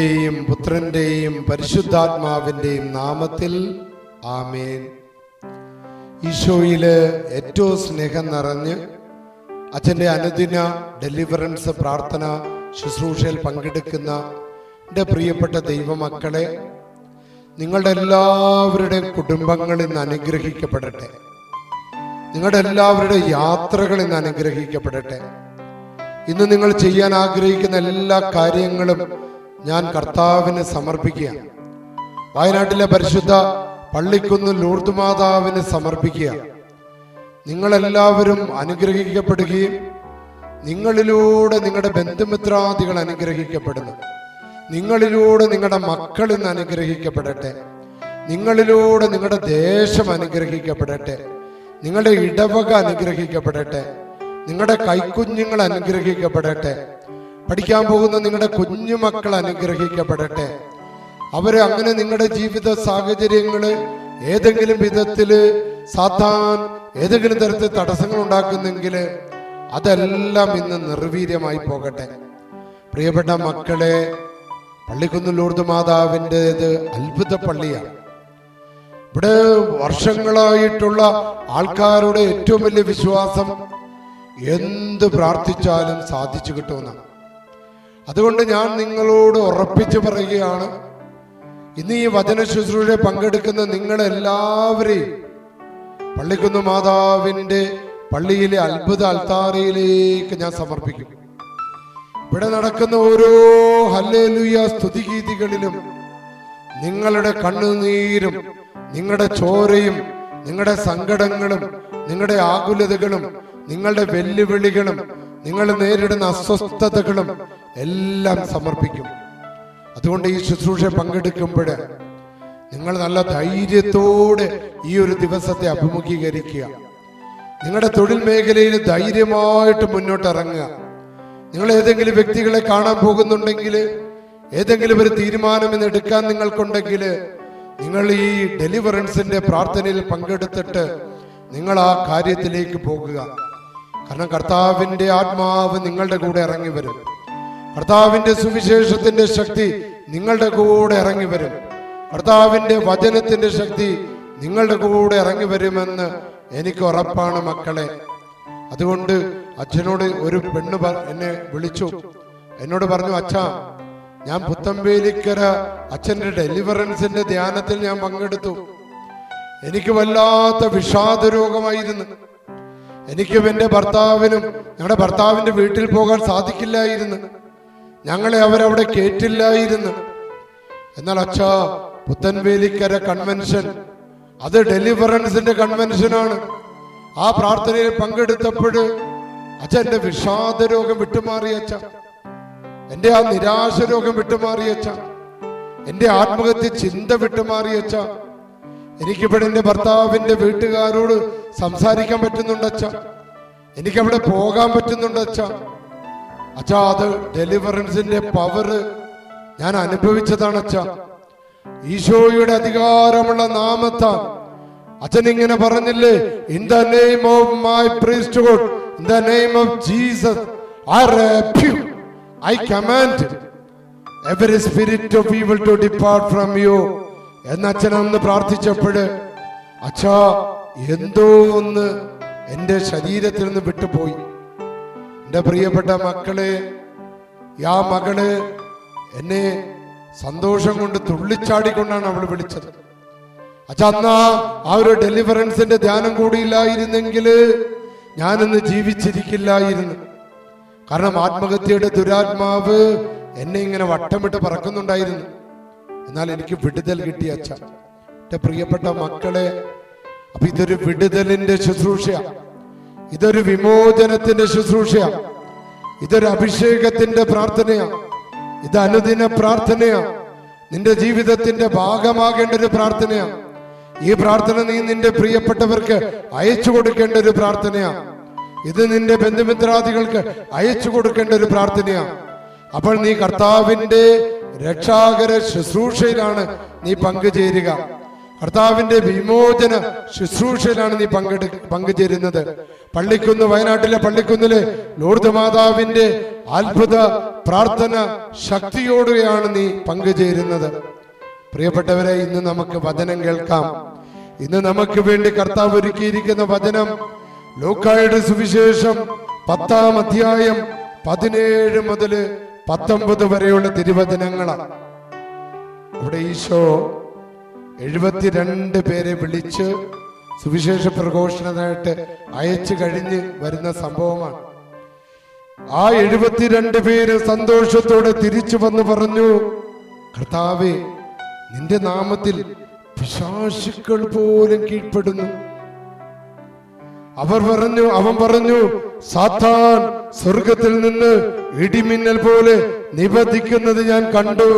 പിതാവിന്റെയും പുത്രന്റെയും പരിശുദ്ധാത്മാവിന്റെയും നാമത്തിൽ ആമേൻ. ഈശോയിൽ ഏറ്റവും സ്നേഹം നിറഞ്ഞ് അച്ഛന്റെ അനുദിന ഡെലിവറൻസ് പ്രാർത്ഥന ശുശ്രൂഷയിൽ പങ്കെടുക്കുന്ന എന്റെ പ്രിയപ്പെട്ട ദൈവമക്കളെ നിങ്ങളുടെ എല്ലാവരുടെയും കുടുംബങ്ങൾ ഇന്ന് അനുഗ്രഹിക്കപ്പെടട്ടെ. നിങ്ങളുടെ എല്ലാവരുടെ യാത്രകൾ ഇന്ന് അനുഗ്രഹിക്കപ്പെടട്ടെ. ഇന്ന് നിങ്ങൾ ചെയ്യാൻ ആഗ്രഹിക്കുന്ന എല്ലാ കാര്യങ്ങളും ഞാൻ കർത്താവിന് സമർപ്പിക്കുക. വയനാട്ടിലെ പരിശുദ്ധ പള്ളിക്കുന്ന് ലൂർത്ത് മാതാവിന് സമർപ്പിക്കുക. നിങ്ങളെല്ലാവരും അനുഗ്രഹിക്കപ്പെടുകയും നിങ്ങളിലൂടെ നിങ്ങളുടെ ബന്ധുമിത്രാദികൾ അനുഗ്രഹിക്കപ്പെടുന്നു. നിങ്ങളിലൂടെ നിങ്ങളുടെ മക്കൾ ഇന്ന് അനുഗ്രഹിക്കപ്പെടട്ടെ. നിങ്ങളിലൂടെ നിങ്ങളുടെ ദേശം അനുഗ്രഹിക്കപ്പെടട്ടെ. നിങ്ങളുടെ ഇടവക അനുഗ്രഹിക്കപ്പെടട്ടെ. നിങ്ങളുടെ കൈക്കുഞ്ഞുങ്ങൾ അനുഗ്രഹിക്കപ്പെടട്ടെ. പഠിക്കാൻ പോകുന്ന നിങ്ങളുടെ കുഞ്ഞുമക്കൾ അനുഗ്രഹിക്കപ്പെടട്ടെ. അവർ അങ്ങനെ നിങ്ങളുടെ ജീവിത സാഹചര്യങ്ങൾ ഏതെങ്കിലും വിധത്തിൽ സാത്താൻ ഏതെങ്കിലും തരത്തിൽ തടസ്സങ്ങൾ ഉണ്ടാക്കുന്നെങ്കിൽ അതെല്ലാം ഇന്ന് നിർവീര്യമായി പോകട്ടെ. പ്രിയപ്പെട്ട മക്കളെ പള്ളിക്കുന്ന് ലൂർദ് മാതാവിന്റെത് അത്ഭുത പള്ളിയാണ്. ഇവിടെ വർഷങ്ങളായിട്ടുള്ള ആൾക്കാരുടെ ഏറ്റവും വലിയ വിശ്വാസം എന്ത് പ്രാർത്ഥിച്ചാലും സാധിച്ചു കിട്ടുമെന്നാണ്. അതുകൊണ്ട് ഞാൻ നിങ്ങളോട് ഉറപ്പിച്ചു പറയുകയാണ്. ഇന്ന് ഈ വചന ശുശ്രൂഷ പങ്കെടുക്കുന്ന നിങ്ങളെല്ലാവരെയും പള്ളിക്കുന്ന് മാതാവിന്റെ പള്ളിയിലെ അത്ഭുത അൽത്താറയിലേക്ക് ഞാൻ സമർപ്പിക്കും. ഇവിടെ നടക്കുന്ന ഓരോ ഹല്ലേലൂയ സ്തുതിഗീതികളിലും നിങ്ങളുടെ കണ്ണുനീരും നിങ്ങളുടെ ചോരയും നിങ്ങളുടെ സങ്കടങ്ങളും നിങ്ങളുടെ ആകുലതകളും നിങ്ങളുടെ വെല്ലുവിളികളും നിങ്ങൾ നേരിടുന്ന അസ്വസ്ഥതകളും എല്ലാം സമർപ്പിക്കും. അതുകൊണ്ട് ഈ ശുശ്രൂഷ പങ്കെടുക്കുമ്പോൾ നിങ്ങൾ നല്ല ധൈര്യത്തോടെ ഈ ഒരു ദിവസത്തെ അഭിമുഖീകരിക്കുക. നിങ്ങളുടെ തൊഴിൽ മേഖലയിൽ ധൈര്യമായിട്ട് മുന്നോട്ടിറങ്ങുക. നിങ്ങൾ ഏതെങ്കിലും വ്യക്തികളെ കാണാൻ പോകുന്നുണ്ടെങ്കിൽ ഏതെങ്കിലും ഒരു തീരുമാനം ഇന്ന് എടുക്കാൻ നിങ്ങൾക്കുണ്ടെങ്കിൽ നിങ്ങൾ ഈ ഡെലിവറൻസിന്റെ പ്രാർത്ഥനയിൽ പങ്കെടുത്തിട്ട് നിങ്ങൾ ആ കാര്യത്തിലേക്ക് പോകുക. കാരണം കർത്താവിന്റെ ആത്മാവ് നിങ്ങളുടെ കൂടെ ഇറങ്ങി വരും. കർത്താവിന്റെ സുവിശേഷത്തിന്റെ ശക്തി നിങ്ങളുടെ കൂടെ ഇറങ്ങി വരും. കർത്താവിന്റെ വചനത്തിന്റെ ശക്തി നിങ്ങളുടെ കൂടെ ഇറങ്ങി വരുമെന്ന് എനിക്ക് ഉറപ്പാണ് മക്കളെ. അതുകൊണ്ട് അച്ഛനോട് ഒരു പെണ്ണ് എന്നെ വിളിച്ചു. എന്നോട് പറഞ്ഞു അച്ഛ ഞാൻ പുത്തമ്പേലിക്കര അച്ഛന്റെ ഡെലിവറൻസിന്റെ ധ്യാനത്തിൽ ഞാൻ പങ്കെടുത്തു. എനിക്ക് വല്ലാത്ത വിഷാദ രോഗമായിരുന്നു എനിക്കും എന്റെ ഭർത്താവിനും ഞങ്ങളുടെ ഭർത്താവിന്റെ വീട്ടിൽ പോകാൻ സാധിക്കില്ലായിരുന്നു. ഞങ്ങളെ അവരവിടെ കേട്ടില്ലായിരുന്നു എന്നാൽ അച്ഛാ പുത്തൻവേലിക്കര കൺവെൻഷൻ അത് ഡെലിവറൻസിന്റെ കൺവെൻഷനാണ് ആ പ്രാർത്ഥനയിൽ പങ്കെടുത്തപ്പോൾ അച്ഛന്റെ വിഷാദ രോഗം വിട്ടുമാറി അച്ഛ. എന്റെ ആ നിരാശ രോഗം വിട്ടുമാറി അച്ഛ. എന്റെ ആത്മഹത്യ ചിന്ത വിട്ടുമാറി അച്ഛ. എനിക്കിവിടെ എന്റെ ഭർത്താവിന്റെ വീട്ടുകാരോട് സംസാരിക്കാൻ പറ്റുന്നുണ്ടച്ച എനിക്കവിടെ പോകാൻ പറ്റുന്നുണ്ടച്ച അച്ഛ. അത് ഡെലിവറൻസിന്റെ പവർ ഞാൻ അനുഭവിച്ചതാണ് അച്ഛ. ഈശോയുടെ അധികാരമുള്ള നാമത്താൽ. അച്ഛൻ ഇങ്ങനെ പറഞ്ഞില്ലേ in the name of my priesthood in the name of Jesus I rebuke I command every spirit of evil to depart from you എന്ന് അച്ഛൻ അന്ന് പ്രാർത്ഥിച്ചപ്പോഴ് അച്ഛാ എന്തോ ഒന്ന് എന്റെ ശരീരത്തിൽ നിന്ന് വിട്ടുപോയി. എന്റെ പ്രിയപ്പെട്ട മക്കളെ ആ മകൾ എന്നെ സന്തോഷം കൊണ്ട് തുള്ളിച്ചാടിക്കൊണ്ടാണ് അവൾ വിളിച്ചത്. അച്ഛാ അന്ന് ആ ഒരു ഡെലിവറൻസിന്റെ ധ്യാനം കൂടിയില്ലായിരുന്നെങ്കിൽ ഞാനിന്ന് ജീവിച്ചിരിക്കില്ലായിരുന്നു. കാരണം ആത്മഹത്യയുടെ ദുരാത്മാവ് എന്നെ ഇങ്ങനെ വട്ടമിട്ട് പറക്കുന്നുണ്ടായിരുന്നു. എന്നാൽ എനിക്ക് വിടുതൽ കിട്ടിയ അച്ഛ. എന്റെ പ്രിയപ്പെട്ട മക്കളെ അപ്പൊ ഇതൊരു വിടുതലിന്റെ ശുശ്രൂഷയാ. ഇതൊരു വിമോചനത്തിന്റെ ശുശ്രൂഷയാ. ഇതൊരു അഭിഷേകത്തിന്റെ പ്രാർത്ഥനയാ. ഇത് അനുദിന പ്രാർത്ഥനയാ. നിന്റെ ജീവിതത്തിന്റെ ഭാഗമാകേണ്ട ഒരു പ്രാർത്ഥനയാ. ഈ പ്രാർത്ഥന നീ നിന്റെ പ്രിയപ്പെട്ടവർക്ക് അയച്ചു കൊടുക്കേണ്ട ഒരു പ്രാർത്ഥനയാ. ഇത് നിന്റെ ബന്ധുമിത്രാദികൾക്ക് അയച്ചു കൊടുക്കേണ്ട ഒരു പ്രാർത്ഥനയാ. അപ്പോൾ നീ കർത്താവിന്റെ രക്ഷാകര ശുശ്രൂഷയിലാണ് നീ പങ്കുചേരുക. കർത്താവിന്റെ വിമോചന ശുശ്രൂഷയിലാണ് നീ പങ്കെടു പങ്കുചേരുന്നത്. പള്ളിക്കുന്ന് വയനാട്ടിലെ പള്ളിക്കുന്നിലെ ലോർദ് മാതാവിന്റെ അത്ഭുത പ്രാർത്ഥന ശക്തിയോടെയാണ് നീ പങ്കുചേരുന്നത്. പ്രിയപ്പെട്ടവരെ ഇന്ന് നമുക്ക് വചനം കേൾക്കാം. ഇന്ന് നമുക്ക് വേണ്ടി കർത്താവ് ഒരുക്കിയിരിക്കുന്ന വചനം ലൂക്കായുടെ സുവിശേഷം പത്താം അധ്യായം പതിനേഴ് മുതൽ പത്തൊമ്പത് വരെയുള്ള തിരുവചനങ്ങളാണ് അവിടെ ഈശോ എഴുപത്തിരണ്ട് പേരെ വിളിച്ച് സുവിശേഷ പ്രഘോഷണമായിട്ട് അയച്ചു കഴിഞ്ഞ് വരുന്ന സംഭവമാണ്. ആ എഴുപത്തിരണ്ട് പേര് സന്തോഷത്തോടെ തിരിച്ചു വന്ന് പറഞ്ഞു കർത്താവേ നിന്റെ നാമത്തിൽ പിശാശുക്കൾ പോലും കീഴ്പ്പെടുന്നു. അവർ പറഞ്ഞു അവൻ പറഞ്ഞു സാത്താൻ സ്വർഗത്തിൽ നിന്ന് ഇടിമിന്നൽ പോലെ നിബന്ധിക്കുന്നത് ഞാൻ കണ്ടു.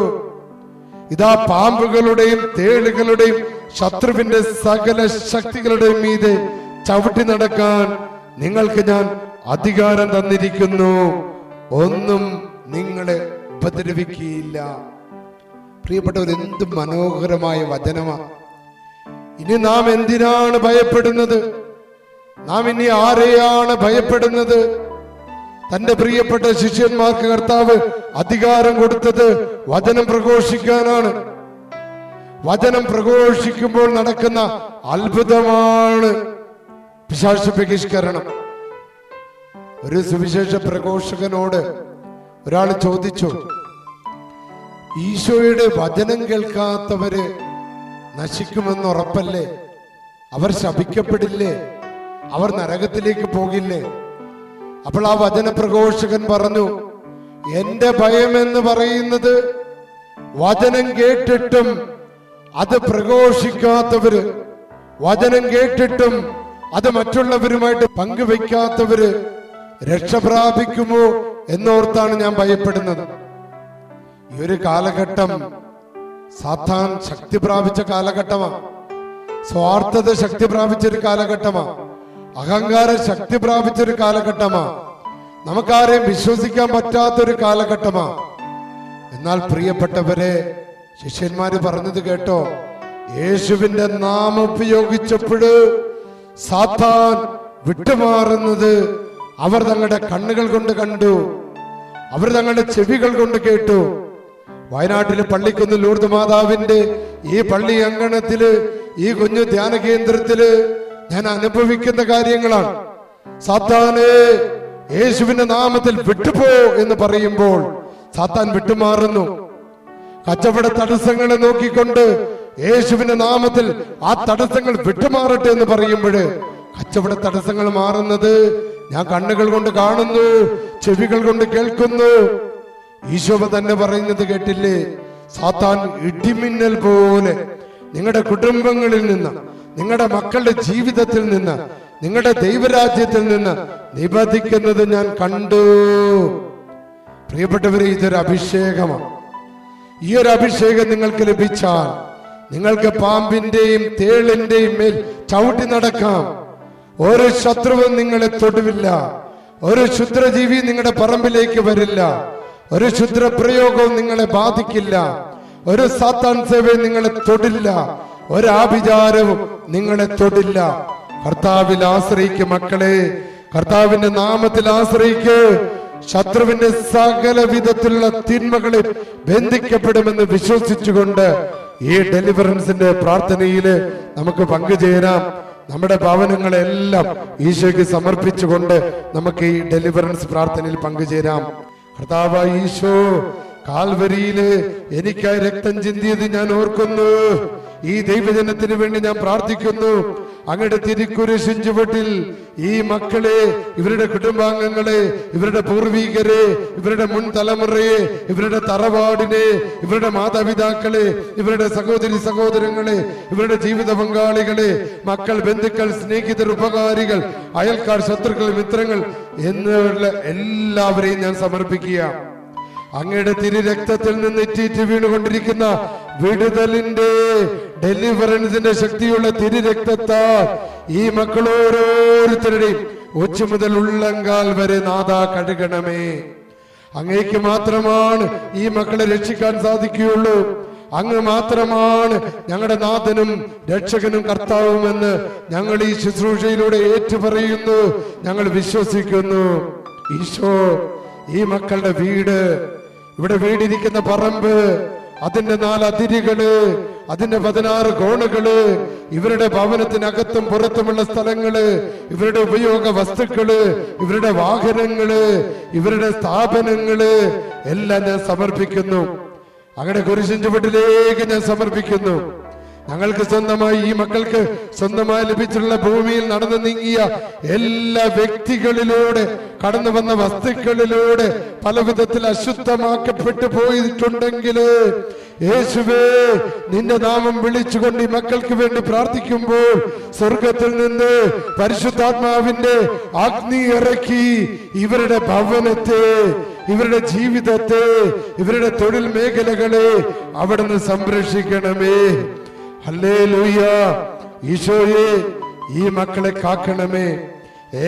ഇതാ പാമ്പുകളുടെയും തേളുകളുടെയും ശത്രുവിന്റെ സകല ശക്തികളുടെയും മീതെ ചവിട്ടി നടക്കാൻ നിങ്ങൾക്ക് ഞാൻ അധികാരം തന്നിരിക്കുന്നു. ഒന്നും നിങ്ങളെ ഉപദ്രവിക്കുകയില്ല. പ്രിയപ്പെട്ടവർ എന്ത് മനോഹരമായ വചനമാണ് ഇനി നാം എന്തിനാണ് ഭയപ്പെടുന്നത്? നാം ഇനി ആരെയാണ് ഭയപ്പെടുന്നത്? തന്റെ പ്രിയപ്പെട്ട ശിഷ്യന്മാർക്ക് കർത്താവ് അധികാരം കൊടുത്തത് വചനം പ്രഘോഷിക്കാനാണ്. വചനം പ്രഘോഷിക്കുമ്പോൾ നടക്കുന്ന അത്ഭുതമാണ് പിശാച ബഹിഷ്കരണം ഒരു സുവിശേഷ പ്രഘോഷകനോട് ഒരാൾ ചോദിച്ചു ഈശോയുടെ വചനം കേൾക്കാത്തവര് നശിക്കുമെന്ന് ഉറപ്പല്ലേ? അവർ ശപിക്കപ്പെടില്ലേ? അവർ നരകത്തിലേക്ക് പോകില്ലേ? അപ്പോൾ ആ വചനപ്രഘോഷകൻ പറഞ്ഞു എന്റെ ഭയം എന്ന് പറയുന്നത് വചനം കേട്ടിട്ടും അത് പ്രഘോഷിക്കാത്തവര് വചനം കേട്ടിട്ടും അത് മറ്റുള്ളവരുമായിട്ട് പങ്കുവെക്കാത്തവര് രക്ഷ പ്രാപിക്കുമോ എന്നോർത്താണ് ഞാൻ ഭയപ്പെടുന്നത്. ഈ ഒരു കാലഘട്ടം സാത്താൻ ശക്തി പ്രാപിച്ച കാലഘട്ടമാണ് സ്വാർത്ഥത ശക്തി പ്രാപിച്ച ഒരു കാലഘട്ടമാണ് അഹങ്കാരം ശക്തി പ്രാപിച്ച ഒരു കാലഘട്ടമാ. നമുക്കാരെയും വിശ്വസിക്കാൻ പറ്റാത്തൊരു കാലഘട്ടമാ. എന്നാൽ പ്രിയപ്പെട്ടവരെ ശിഷ്യന്മാര് പറഞ്ഞത് കേട്ടോ യേശുവിന്റെ നാമം ഉപയോഗിച്ചപ്പോഴ് സാത്താൻ വിട്ടുമാറുന്നത് അവർ തങ്ങളുടെ കണ്ണുകൾ കൊണ്ട് കണ്ടു അവർ തങ്ങളുടെ ചെവികൾ കൊണ്ട് കേട്ടു. വയനാട്ടിലെ പള്ളിക്കുന്ന് ലൂർദ് മാതാവിന്റെ ഈ പള്ളി അങ്കണത്തിൽ ഈ കുഞ്ഞു ധ്യാന കേന്ദ്രത്തിൽ ഞാൻ അനുഭവിക്കുന്ന കാര്യങ്ങളാണ്. സാത്താനെ യേശുവിന്റെ നാമത്തിൽ വിട്ടുപോ എന്ന് പറയുമ്പോൾ സാത്താൻ വിട്ടുമാറുന്നു. കച്ചവട തടസ്സങ്ങളെ നോക്കിക്കൊണ്ട് യേശുവിന്റെ നാമത്തിൽ ആ തടസ്സങ്ങൾ വിട്ടുമാറട്ടെ എന്ന് പറയുമ്പോൾ കച്ചവട തടസ്സങ്ങൾ മാറുന്നത് ഞാൻ കണ്ണുകൾ കൊണ്ട് കാണുന്നു ചെവികൾ കൊണ്ട് കേൾക്കുന്നു. ഈശോഭ തന്നെ പറയുന്നത് കേട്ടില്ലേ? സാത്താൻ ഇടിമിന്നൽ പോലെ നിങ്ങളുടെ കുടുംബങ്ങളിൽ നിന്ന് നിങ്ങളുടെ മക്കളുടെ ജീവിതത്തിൽ നിന്ന് നിങ്ങളുടെ ദൈവരാജ്യത്തിൽ നിന്ന് നിബന്ധിക്കുന്നത് ഞാൻ കണ്ടു. പ്രിയപ്പെട്ടവരെ ഇതൊരു അഭിഷേകമാണ്. ഈ ഒരു അഭിഷേകം നിങ്ങൾക്ക് ലഭിച്ചാൽ നിങ്ങൾക്ക് പാമ്പിന്റെയും തേളിന്റെയും മേൽ ചവിട്ടി നടക്കാം. ഒരു ശത്രുവും നിങ്ങളെ തൊടുവില്ല. ഒരു ക്ഷുദ്രജീവി നിങ്ങളുടെ പറമ്പിലേക്ക് വരില്ല. ഒരു ശുദ്രപ്രയോഗവും നിങ്ങളെ ബാധിക്കില്ല. ഒരു സാത്താൻ സേവയും നിങ്ങളെ തൊടില്ല. ഒരു ആഭിചാരവും നിങ്ങളെ തൊടില്ല. കർത്താവിൽ ആശ്രയിക്ക് മക്കളെ. കർത്താവിന്റെ നാമത്തിൽ ആശ്രയിക്ക്. ശത്രുവിന്റെ സകല വിധത്തിലുള്ള തിന്മകളിൽ ബന്ധിക്കപ്പെടുമെന്ന് വിശ്വസിച്ചുകൊണ്ട് ഈ ഡെലിവറൻസിന്റെ പ്രാർത്ഥനയിൽ നമുക്ക് പങ്കുചേരാം. നമ്മുടെ ഭവനങ്ങളെല്ലാം ഈശോയ്ക്ക് സമർപ്പിച്ചുകൊണ്ട് നമുക്ക് ഈ ഡെലിവറൻസ് പ്രാർത്ഥനയിൽ പങ്കുചേരാം. കർത്താവ് ഈശോ കാൽവരിയിൽ എനിക്കായി രക്തം ചിന്തിയത് ഞാൻ ഓർക്കുന്നു. ഈ ദൈവജനത്തിന് വേണ്ടി ഞാൻ പ്രാർത്ഥിക്കുന്നു. അങ്ങയുടെ തിരിക്കുരു ചുവട്ടിൽ ഈ മക്കളെ ഇവരുടെ കുടുംബാംഗങ്ങളെ ഇവരുടെ പൂർവീകരെ ഇവരുടെ മുൻ തലമുറയെ ഇവരുടെ തറവാടിനെ ഇവരുടെ മാതാപിതാക്കളെ ഇവരുടെ സഹോദരി സഹോദരങ്ങളെ ഇവരുടെ ജീവിത പങ്കാളികളെ മക്കൾ ബന്ധുക്കൾ സ്നേഹിതർ ഉപകാരികൾ അയൽക്കാർ ശത്രുക്കൾ മിത്രങ്ങൾ എന്നുള്ള എല്ലാവരെയും ഞാൻ സമർപ്പിക്കുക. അങ്ങയുടെ തിരുരക്തത്തിൽ നിന്ന് ഇറ്റീറ്റ് വീണുകൊണ്ടിരിക്കുന്ന വിടുതലിന്റെ ഡെലിവറൻസിന്റെ ശക്തിയുള്ള തിരുരക്തത്താൽ ഈ മക്കൾ ഓരോരുത്തരുടെയും ഉച്ച മുതൽ ഉള്ളങ്കാൽ വരെ നാദാ കഴുകണമേ. അങ്ങേക്ക് മാത്രമാണ് ഈ മക്കളെ രക്ഷിക്കാൻ സാധിക്കുകയുള്ളൂ. അങ്ങ് മാത്രമാണ് ഞങ്ങളുടെ നാഥനും രക്ഷകനും കർത്താവുമെന്ന് ഞങ്ങൾ ഈ ശുശ്രൂഷയിലൂടെ ഏറ്റുപറയുന്നു. ഞങ്ങൾ വിശ്വസിക്കുന്നു. ഈശോ ഈ മക്കളുടെ വീട് ഇവിടെ വീടിരിക്കുന്ന പറമ്പ് അതിന്റെ നാല് അതിരുകൾ അതിന്റെ പതിനാറ് കോണുകൾ ഇവരുടെ ഭവനത്തിനകത്തും പുറത്തുമുള്ള സ്ഥലങ്ങൾ ഇവരുടെ ഉപയോഗ വസ്തുക്കൾ ഇവരുടെ വാഹനങ്ങൾ ഇവരുടെ സ്ഥാപനങ്ങൾ എല്ലാം ഞാൻ സമർപ്പിക്കുന്നു. അങ്ങനെ കുരിശിൻ ചുവട്ടിലേക്ക് ഞാൻ സമർപ്പിക്കുന്നു. ഞങ്ങൾക്ക് സ്വന്തമായി ഈ മക്കൾക്ക് സ്വന്തമായി ലഭിച്ചിട്ടുള്ള ഭൂമിയിൽ നടന്നു നീങ്ങിയ എല്ലാ വ്യക്തികളിലൂടെ കടന്നു വന്ന വസ്തുക്കളിലൂടെ പല വിധത്തിൽ അശുദ്ധമാക്കപ്പെട്ടു പോയിട്ടുണ്ടെങ്കിൽ യേശുവേ നിന്റെ നാമം വിളിച്ചുകൊണ്ട് ഈ മക്കൾക്ക് വേണ്ടി പ്രാർത്ഥിക്കുമ്പോൾ സ്വർഗത്തിൽ നിന്ന് പരിശുദ്ധാത്മാവിന്റെ അഗ്നി ഇറക്കി ഇവരുടെ ഭവനത്തെ ഇവരുടെ ജീവിതത്തെ ഇവരുടെ തൊഴിൽ മേഖലകളെ അവിടുന്ന് സംരക്ഷിക്കണമേ. ഈശോയെ ഈ മക്കളെ കാക്കണമേ.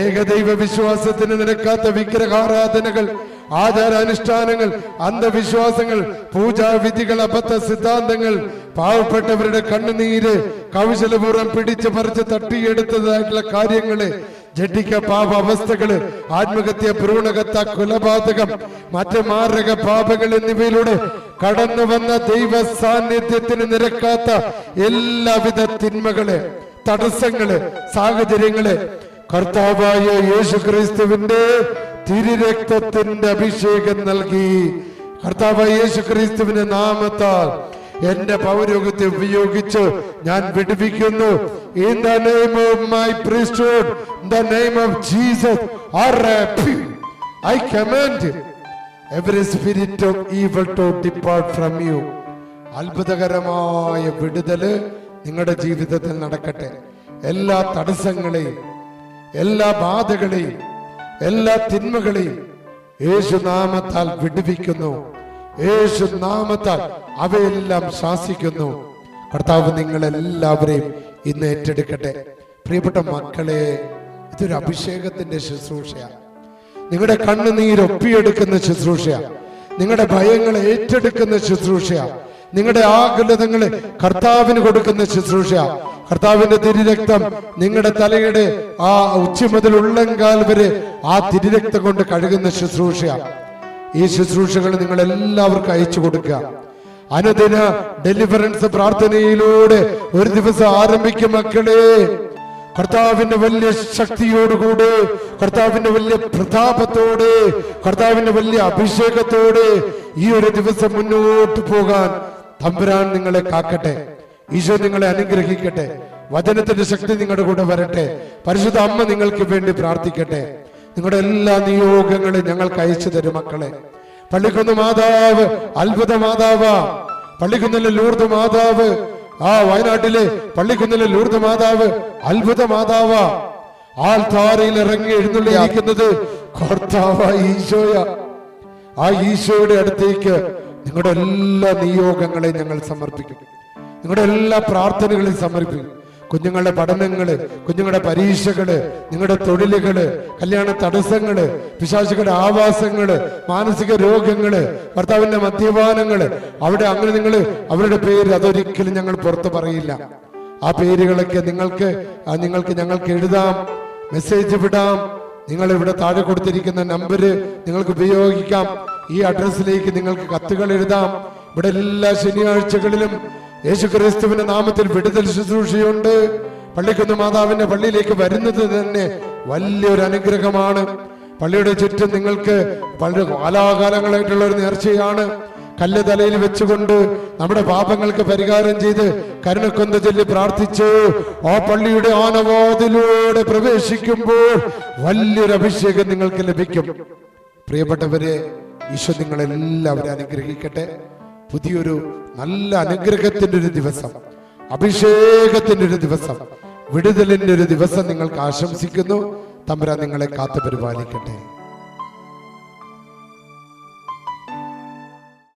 ഏകദൈവ വിശ്വാസത്തിന് നിരക്കാത്ത വിഗ്രഹാരാധനകൾ ആചാരാനുഷ്ഠാനങ്ങൾ അന്ധവിശ്വാസങ്ങൾ പൂജാവിധികൾ അബദ്ധ സിദ്ധാന്തങ്ങൾ പാവപ്പെട്ടവരുടെ കണ്ണുനീര് കൗശലപൂർവം പിടിച്ചു പറിച്ച് തട്ടിയെടുത്തതായിട്ടുള്ള കാര്യങ്ങൾ ജഡിക്ക പാപ അവസ്ഥകൾ ആത്മഹത്യ ഭ്രൂണകത്ത കൊലപാതകം മറ്റ് മാരക പാപങ്ങൾ എന്നിവയിലൂടെ കടന്നു വന്ന ദൈവ സാന്നിധ്യത്തിന് നിരക്കാത്ത എല്ലാവിധ തിന്മകൾ തടസ്സങ്ങൾ സാഹചര്യങ്ങൾ കർത്താവായ യേശു ക്രിസ്തുവിന്റെ തിരുരക്തത്തിന്റെ അഭിഷേകം നൽകി. കർത്താവായ യേശു ക്രിസ്തുവിന്റെ നാമത്താൽ എന്റെ പൗരോഗത്തെ ഉപയോഗിച്ച് ഞാൻ വിടുവിക്കുന്നു. In the name of my priesthood in the name of Jesus I command every spirit of evil to depart from you അത്ഭുതകരമായ വിടുതൽ നിങ്ങളുടെ ജീവിതത്തിൽ നടക്കട്ടെ. എല്ലാ തടസ്സങ്ങളെയും എല്ലാ ബാധകളെയും എല്ലാ തിന്മകളെയും യേശുനാമത്താൽ വിടുവിക്കുന്നു. യേശു നാമത്താൽ അവയെല്ലാം ശാസിക്കുന്നു. കർത്താവ് നിങ്ങളെല്ലാവരെയും ഇന്ന് ഏറ്റെടുക്കട്ടെ. പ്രിയപ്പെട്ട മക്കളെ ഇതൊരു അഭിഷേകത്തിന്റെ ശുശ്രൂഷയാണ് നിങ്ങളുടെ കണ്ണുനീര് ഒപ്പിയെടുക്കുന്ന ശുശ്രൂഷയാണ് നിങ്ങളുടെ ഭയങ്ങളെ ഏറ്റെടുക്കുന്ന ശുശ്രൂഷയാണ് നിങ്ങളുടെ ആകുലതങ്ങളെ കർത്താവിന് കൊടുക്കുന്ന ശുശ്രൂഷ കർത്താവിന്റെ തിരുരക്തം നിങ്ങളുടെ തലയുടെ ആ ഉച്ച മുതൽ ഉള്ളങ്കാൽ വരെ ആ തിരിരക്തം കൊണ്ട് കഴുകുന്ന ശുശ്രൂഷയാണ് ഈ ശുശ്രൂഷകൾ നിങ്ങൾ എല്ലാവർക്കും അയച്ചു കൊടുക്കുക. അനുദിന ഡെലിവറൻസ് പ്രാർത്ഥനയിലൂടെ ഒരു ദിവസം ആരംഭിക്കും മക്കളെ. കർത്താവിന്റെ വലിയ ശക്തിയോടുകൂടെ കർത്താവിന്റെ വലിയ പ്രതാപത്തോടെ കർത്താവിന്റെ വലിയ അഭിഷേകത്തോടെ ഈ ഒരു ദിവസം മുന്നോട്ട് പോകാൻ തമ്പുരാൻ നിങ്ങളെ കാക്കട്ടെ. ഈശോ നിങ്ങളെ അനുഗ്രഹിക്കട്ടെ. വചനത്തിന്റെ ശക്തി നിങ്ങളുടെ കൂടെ വരട്ടെ. പരിശുദ്ധ അമ്മ നിങ്ങൾക്ക് വേണ്ടി പ്രാർത്ഥിക്കട്ടെ. നിങ്ങളുടെ എല്ലാ നിയോഗങ്ങളും ഞങ്ങൾക്ക് അയച്ചു തരും മക്കളെ. പള്ളിക്കുന്ന് മാതാവ് അത്ഭുത മാതാവ്. പള്ളിക്കുന്നിലെ ലൂർദ് മാതാവ് ആ വയനാട്ടിലെ പള്ളിക്കുന്നിലെ ലൂർദ് മാതാവ് അത്ഭുത മാതാവ്. ആൽത്താരയിൽ ഇറങ്ങി എഴുന്നള്ളിയിരിക്കുന്നത് കർത്താവ ഈശോയ. ആ ഈശോയുടെ അടുത്തേക്ക് നിങ്ങളുടെ എല്ലാ നിയോഗങ്ങളെയും ഞങ്ങൾ സമർപ്പിക്കും. നിങ്ങളുടെ എല്ലാ പ്രാർത്ഥനകളെയും സമർപ്പിക്കും. കുഞ്ഞുങ്ങളുടെ പഠനങ്ങൾ കുഞ്ഞുങ്ങളുടെ പരീക്ഷകൾ നിങ്ങളുടെ തൊഴിലുകൾ കല്യാണ തടസ്സങ്ങൾ പിശാചുകളുടെ ആവാസങ്ങൾ മാനസിക രോഗങ്ങൾ ഭർത്താവിന്റെ മദ്യപാനങ്ങൾ. അവിടെ അങ്ങനെ നിങ്ങൾ അവരുടെ പേര് അതൊരിക്കലും ഞങ്ങൾ പുറത്ത് പറയില്ല. ആ പേരുകളൊക്കെ നിങ്ങൾക്ക് നിങ്ങൾക്ക് ഞങ്ങൾക്ക് എഴുതാം മെസ്സേജ് വിടാം. നിങ്ങൾ ഇവിടെ താഴെ കൊടുത്തിരിക്കുന്ന നമ്പര് നിങ്ങൾക്ക് ഉപയോഗിക്കാം. ഈ അഡ്രസ്സിലേക്ക് നിങ്ങൾക്ക് കത്തുകൾ എഴുതാം. ഇവിടെ എല്ലാ ശനിയാഴ്ചകളിലും യേശു ക്രിസ്തുവിന്റെ നാമത്തിൽ വിടുതൽ ശുശ്രൂഷയുണ്ട്. പള്ളിക്കുന്ന് മാതാവിന്റെ പള്ളിയിലേക്ക് വരുന്നത് തന്നെ വലിയൊരു അനുഗ്രഹമാണ്. പള്ളിയുടെ ചുറ്റും നിങ്ങൾക്ക് വളരെ കാലാകാലങ്ങളായിട്ടുള്ള ഒരു നേർച്ചയാണ് കല്ല് തലയിൽ വെച്ചുകൊണ്ട് നമ്മുടെ പാപങ്ങൾക്ക് പരിഹാരം ചെയ്ത് കരുണക്കൊന്ത ചൊല്ലി പ്രാർത്ഥിച്ച്. ആ പള്ളിയുടെ ആനവാതിലൂടെ പ്രവേശിക്കുമ്പോൾ വലിയൊരു അഭിഷേകം നിങ്ങൾക്ക് ലഭിക്കും. പ്രിയപ്പെട്ടവരെ ഈശോ നിങ്ങളെല്ലാവരും അനുഗ്രഹിക്കട്ടെ. പുതിയൊരു നല്ല അനുഗ്രഹത്തിന്റെ ഒരു ദിവസം അഭിഷേകത്തിന്റെ ഒരു ദിവസം വിടുതലിന്റെ ഒരു ദിവസം നിങ്ങൾക്ക് ആശംസിക്കുന്നു. തമ്പുരാൻ നിങ്ങളെ കാത്തു പരിപാലിക്കട്ടെ